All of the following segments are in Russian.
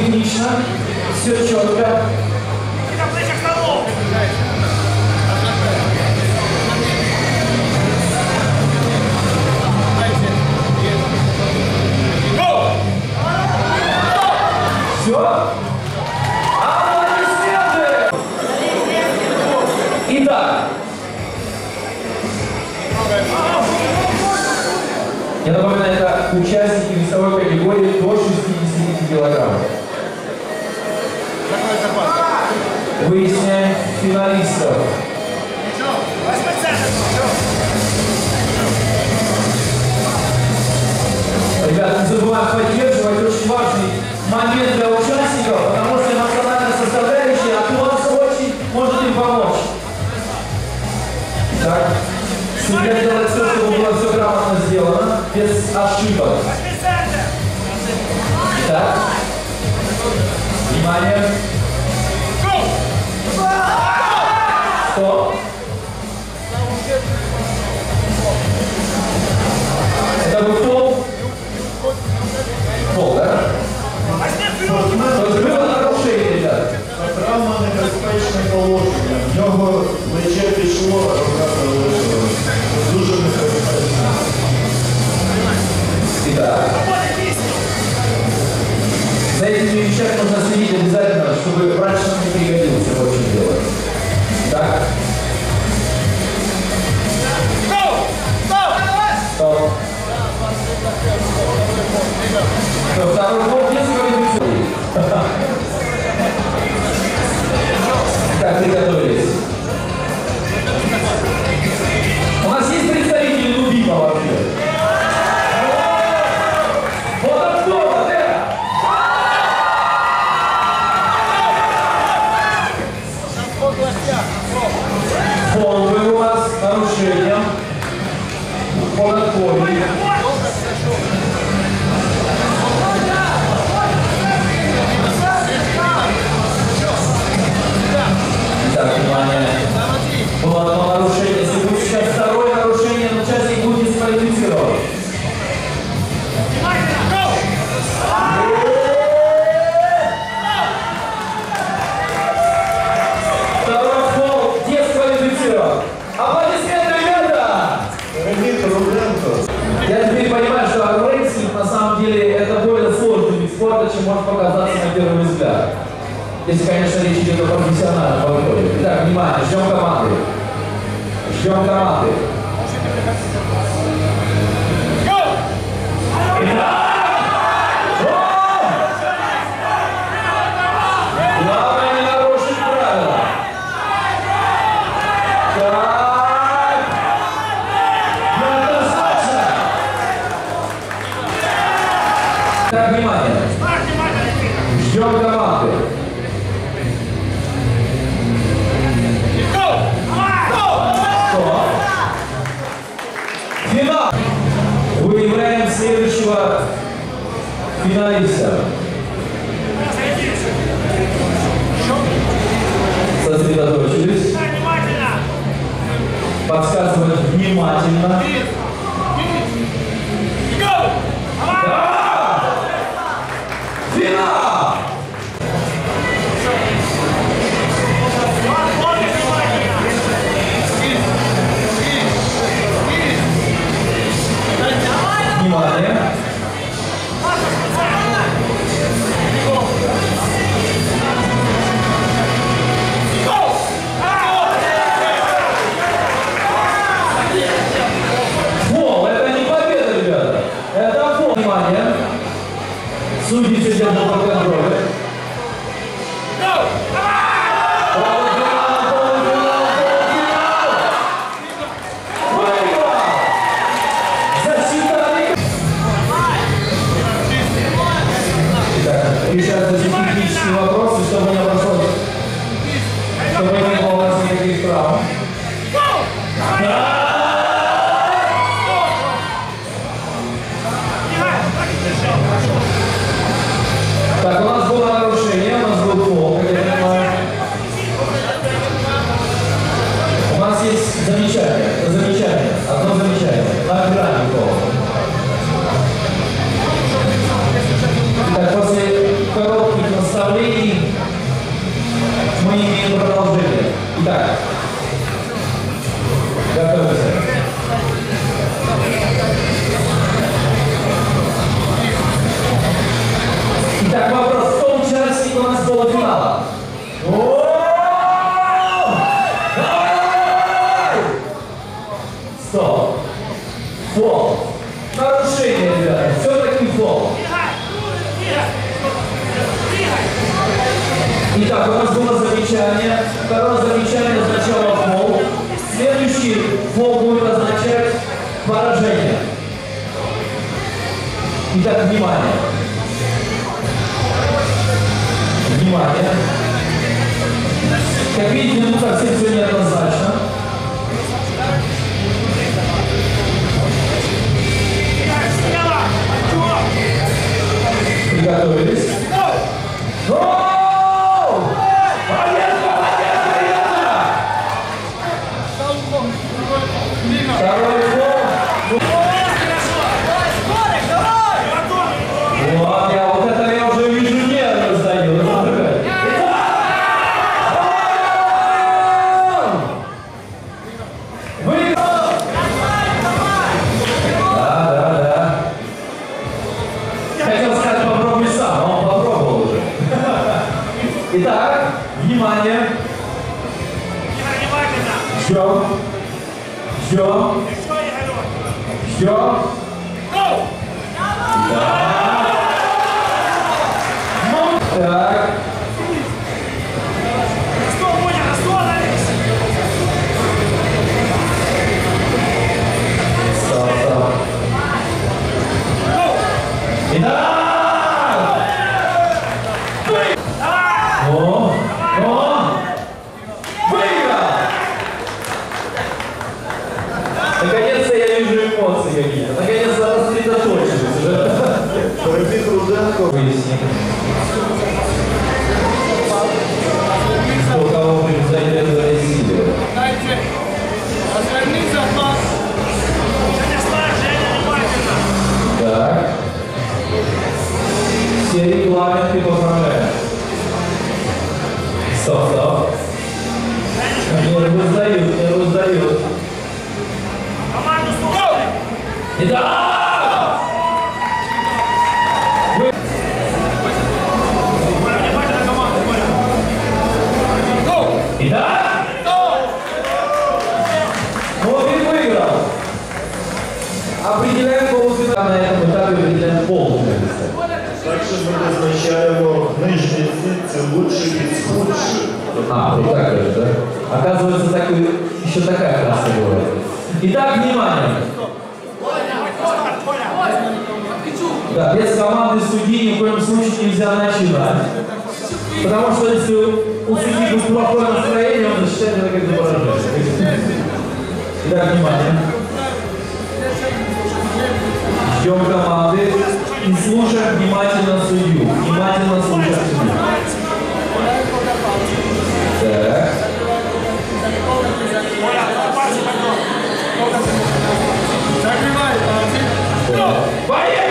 технично, все четко. Итак, я напоминаю, это участники весовой категории до 60 килограммов. Выясняем финалистов. Ребята, не забываем поддерживать очень важный момент для участников, потому что эмоциональная составляющая от очень может им помочь. Так, судья делает все, чтобы было все грамотно сделано, без ошибок. Так, внимание. Стоп. Это был пол? Пол, да? Есть было нарушение, ребят. Травма небезпечне положення. В нього плече пішло, а рука залишила. Чтобы врач Если, конечно, речь идет о профессиональном подходе. Итак, внимание, ждем команды. Ждем команды. Так, внимание. Ждем команды. следующего финалиста. Сосредоточились. Подсказывать внимательно. Судьи сидят на контроле. Решаются все технические вопросы, чтобы не обошлось, чтобы не было у нас никаких травм. Tá. Já estamos. Финал. Выявляем следующего Второе замечание означало фол. Следующий фол будет означать поражение. Итак, внимание. Внимание. Как видите, ну совсем все неоднозначно. Приготовились. Итак, внимание. Ждем. Ждем. Ждем. Ну, так. також ми визначаємо нижні звідси лучших від худших. А, вот так даже, да? Оказывается, так и- еще такая класса бывает. Итак, внимание. Да, без команды судьи ни в коем случае нельзя начинать. Потому что если у судьи будет плохое настроение, он засчитает это как поражение. Итак, внимание. Ждем команды и слушаем внимательно судью. Внимательно слушаем судью. Так. Закрывай, Поехали!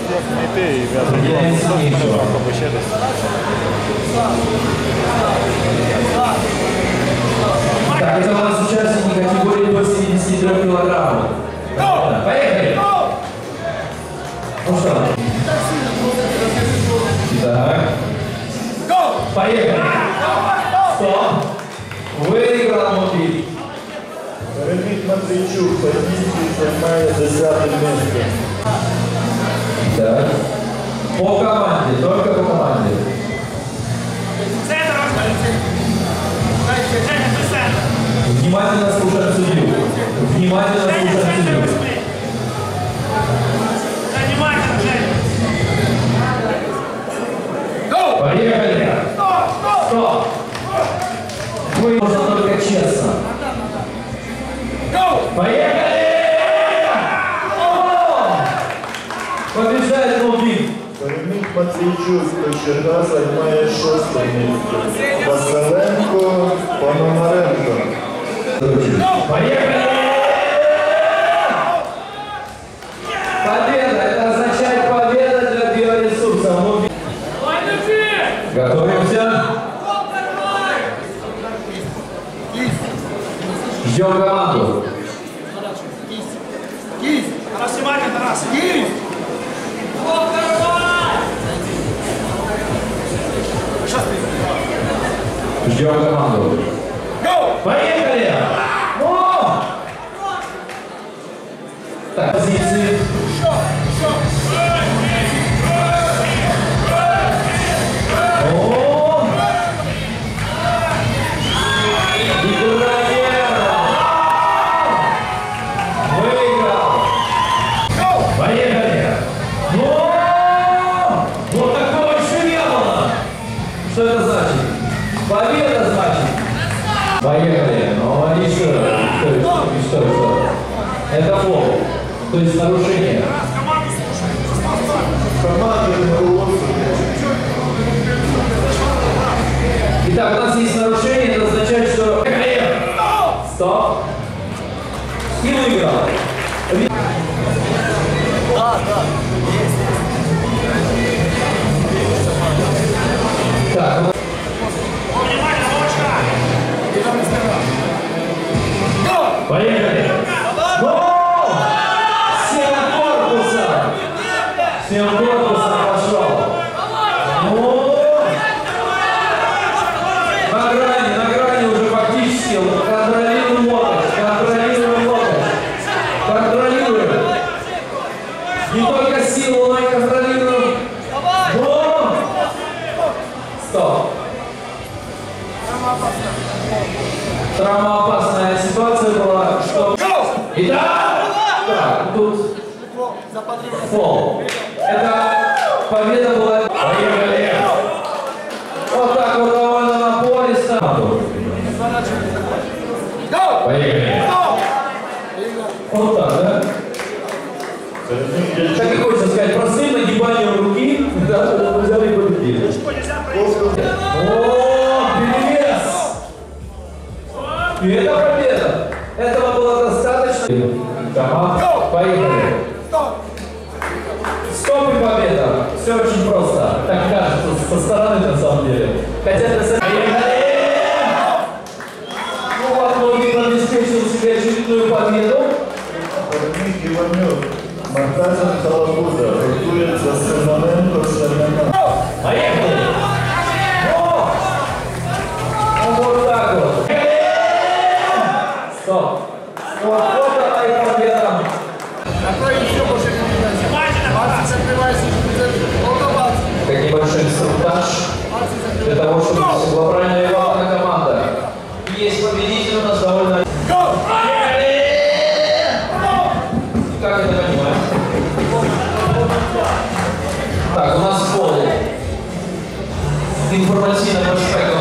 сильнейшего. Определяем сильнейшего. Так, это у нас участники категории до 73 килограммов. Понятно? Поехали! Ну что? Так. Поехали! Стоп! Выиграл Мутик. Реміт Матвійчук, позиції займає 10 місце. По команде, только по команде. Внимательно слушаем судью. Внимательно слушаем судью. Поехали! Стоп, стоп! Стоп! Вы можно только честно. Поехали! Переміг Матвійчук, Черга займає шосте місце. Василенко, Пономаренко. Поехали! Победа! Это означает победа для биоресурсов. Лубин. Готовимся. Ждем команду. Тарас, внимание, Тарас. Сейчас Ты. Ждем команду. Поехали! О! Так, позиции. О! Выиграл. Так, у нас О, внимание, ловочка. Поехали! Фол. Это победа была... Поехали! Вот так вот довольно напористо. Поехали! Вот так, да? Так и хочется сказать, простым нагибанием руки, да, взяли и победили. О, перевес! И это победа! Этого было достаточно. Команда, поехали! Стоп и победа! Все очень просто. Так кажется со стороны на самом деле. Хотя это сами... Поехали! Ну вот, Логин обеспечил себе очередную победу. Переміг Іванюк. Мартазин Халабуда. Готується Семененко, Семененко. Поехали! О! Ну вот так вот. Стоп. Вот, вот она и победа. Небольшой инструктаж для того, чтобы правильно играла команда. Есть победитель у нас довольно... Как это понимаем? Так, у нас пол. Информативно шпеку